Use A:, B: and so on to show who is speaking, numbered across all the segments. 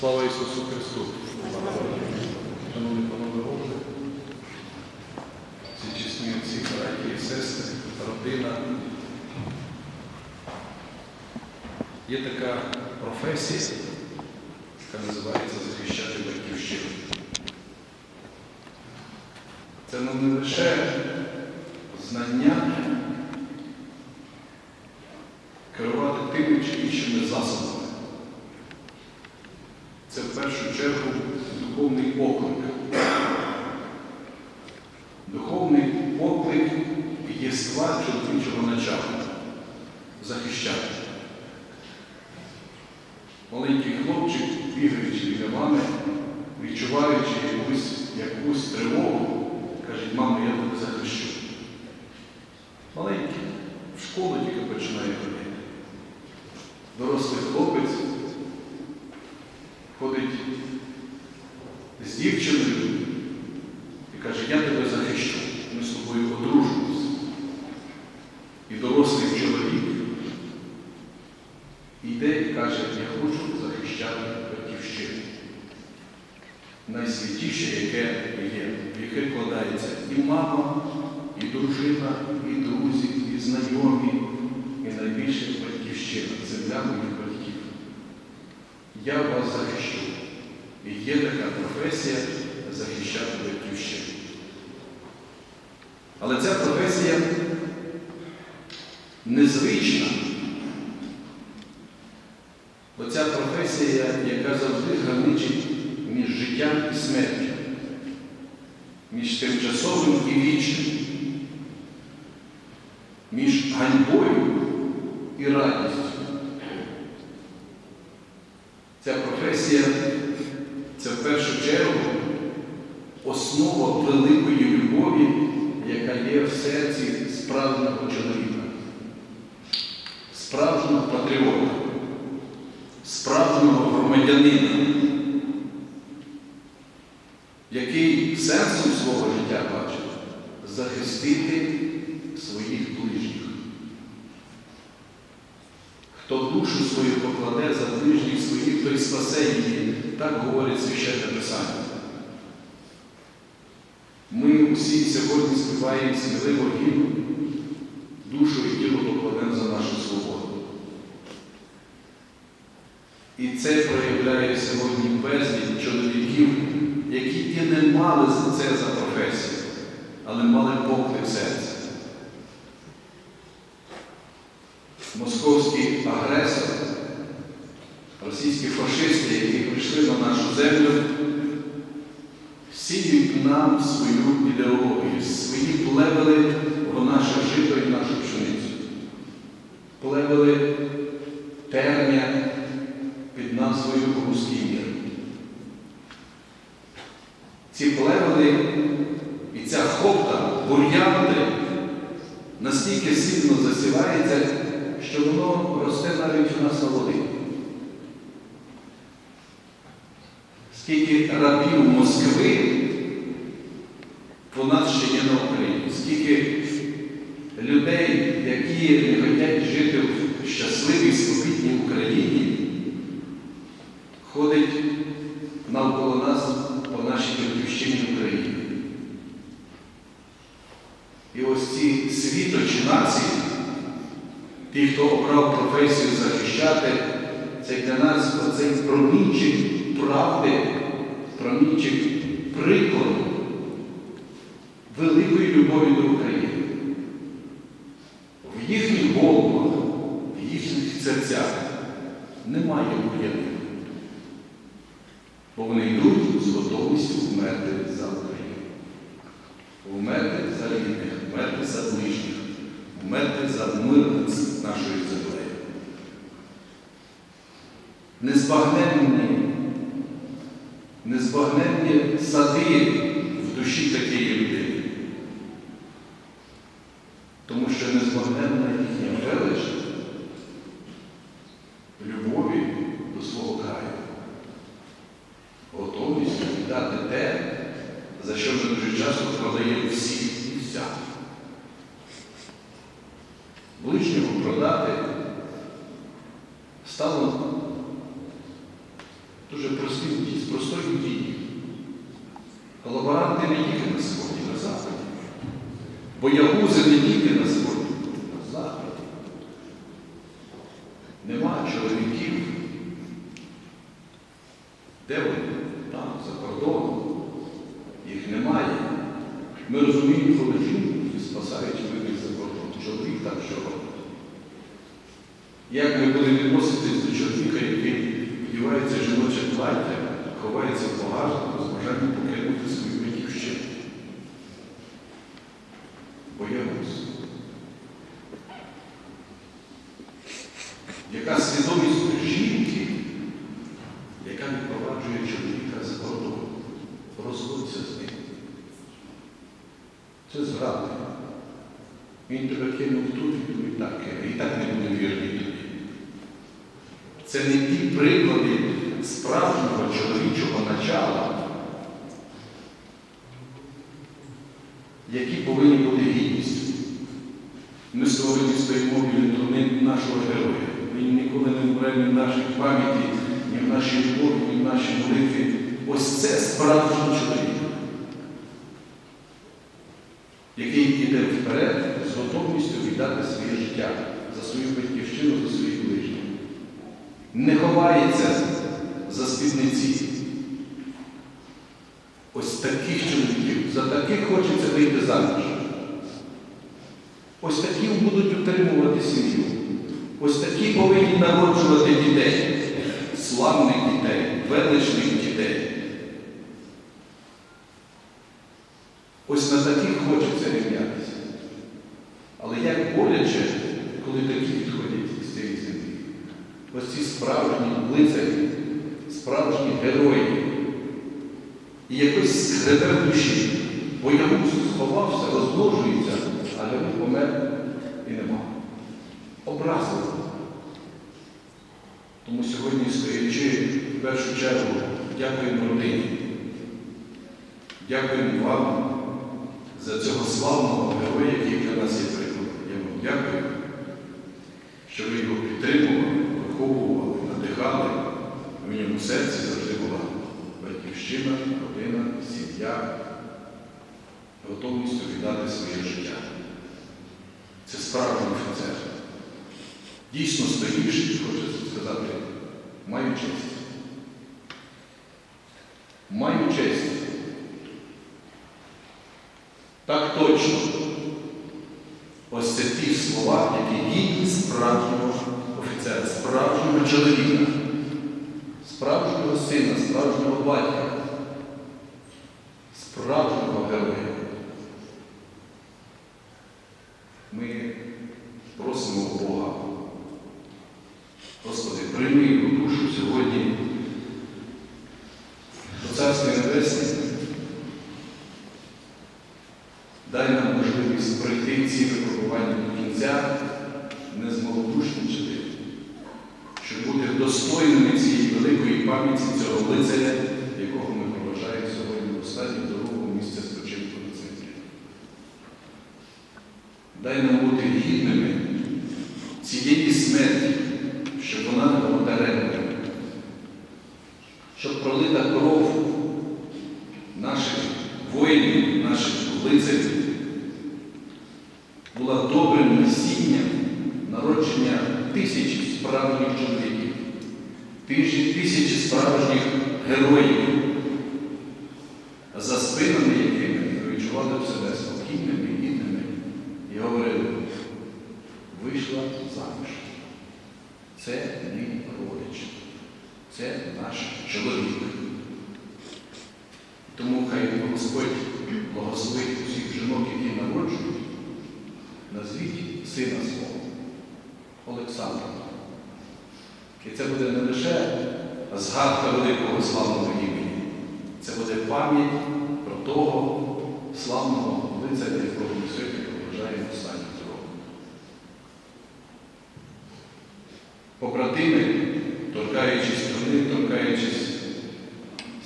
A: Слава Ісусу Христу! Шановні панове Боже, всі чесні отці, браті і сестри, родина. Є така професія, яка називається захищати батьківщину. Це ну, не лише знання керувати тими чи іншими засобами. Першу чергу духовний поклик. Духовний поклик єства чоловічого начала захищати. Маленький хлопчик, бігаючи біля мами, відчуваючи якусь, якусь тривогу, каже, мамо, я тебе захищу. Маленький, в школу тільки починає ходити. Дорослий хлопець ходить з дівчиною і каже, я тебе захищу, ми з тобою одружимось. І дорослий чоловік йде і каже, я хочу захищати батьківщину. Найсвятіше, яке є, в яке вкладається і мама, і дружина, і друзі, і знайомі, і найбільше батьківщина, земля моїх батьків. Я вас захищу. І є така професія захищати батьківщину. Але ця професія незвична. Оця професія, яка завжди граничить між життям і смертю, між тимчасовим і вічним, між ганьбою і радістю. Ця професія це в першу чергу основа великої любові, яка є в серці справжнього чоловіка, справжнього патріота, справжнього громадянина, який сенсом свого життя бачить захистити своїх ближніх. Хто душу свою покладе за ближніх своїх, той спасе її. Так говорить священне Писання. Ми всі сьогодні співаємо сміливо гімн, душу і тіло покладемо за нашу свободу. І це проявляє сьогодні безліч чоловіків, які і не мали це за професію, але мали поклик серця. Московський агресор, російські фашисти, які прийшли на нашу землю, сіють нам свою ідеологію, свої плевели в наше жито і нашу пшеницю. Плевели терня під назвою Руський мір. Ці плевели і ця хопта, бур'янти настільки сильно засівається, що воно росте навіть у нас на води. Скільки рабів Москви по нас ще є на Україні, скільки людей, які не хочуть жити в щасливій, свобідній Україні, ходить навколо нас по нашій батьківщині Україні. І ось ці світочі нації, ті, хто обрав професію захищати, це для нас оцей промінчик правди, промінчик прикладу великої любові до України. В їхніх головах, в їхніх серцях немає бур'янів. Бо вони йдуть з готовністю вмерти за Україну. Вмерти за рідних, вмерти за ближніх, вмерти за мирність нашої землі. Незбагненні, незбагненні сади в душі такої людини. Тому що незбагненна їхня велич любові до свого краю. Готовність віддати те, за що ми дуже часто продаємо всіх і вся. Ближнього продати стало дуже простим, ді- з простої дії. Колаборанти не тільки на сході, на заході. Боягузи не тільки на сході, на заході. Нема чоловіків. Де вони? Там, за кордоном. Їх немає. Ми розуміємо, коли жінку спасають вибіг за кордон. Чоловік так що. Як ми будемо відноситись до чоловіка, який вдівається жіноче плаття, ховається в багажнику з покинути свою батьківщину? Боягуз. Яка свідомість жінки, яка відпроваджує чоловіка за кордон, розводиться з ним. Це зрада. Він тебе кинув тут, і так. І так не буде вірний. Це не ті приклади справжнього чоловічого начала, які повинні бути гідністю. Ми сьогодні стоїмо біля труни нашого героя. Він ніколи не вмре ні в нашій пам'яті, ні в нашій любові, ні в нашій молитві. Ось це справжній чоловік, який йде вперед з готовністю віддати своє життя за свою батьківщину, за своїх ближніх. Не ховається за спідниці. Ось таких чоловіків, за таких хочеться вийти заміж. Ось такі будуть утримувати сім'ю. Ось такі повинні народжувати дітей, славних дітей, величних дітей. Ось на таких хочеться рівнятися. Але як боляче, коли такі відходять з цієї землі. Ось ці справжні лицарі, справжні герої. І якось скребе душі, бо Ягус сховався, розмножується, а Ягус помер і нема. Образливо. Тому сьогодні, стоячи, в першу чергу, дякуємо родині. Дякуємо вам за цього славного героя, який для нас є прикладом. Я вам дякую, що ви його підтримували, виховували, надихали. В ньому серці завжди була батьківщина, родина, сім'я, готовністю віддати своє життя. Це справжній офіцер. Дійсно стоїш, хочеться сказати, маю честь. Маю честь. Так точно. Ось це ті слова, які гідні справжнього офіцера, справжнього чоловіка, справжнього сина, справжнього батька, справжнього героя. Ми просимо Бога. Господи, прийми його душу сьогодні до Царства Небесне. Дай нам можливість пройти ці випробування до кінця, не змолодушничати, щоб бути достойними цієї великої пам'яті цього лицаря, якого ми проважаємо сьогодні в останню дорогу місця спочинку на центрі. Дай нам бути гідними цієї смерті, щоб вона була даремною, щоб пролита кров наших воїнів, наших лицарів була добрим насінням народження тисяч справжніх чоловіків, тисячі, справжніх героїв, за спинами якими відчували себе спокійними, гідними і говорили, вийшла заміж. Це мій родич, це наш чоловік. Тому хай Господь благословить усіх жінок, які народжують, назвіть сина свого Олександра. І це буде не лише згадка великого славного імені, це буде пам'ять про того славного лицаря, якого ми сьогодні проважаємо останню дорогу. Побратими, торкаючись труни, торкаючись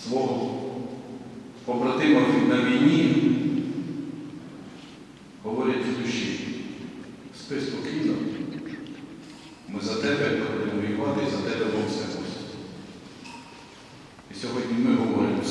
A: свого. Побратима на війні, говорять в душі, спи спокійно, за тебе будемо воювати і за тебе Бог все І сьогодні ми говоримо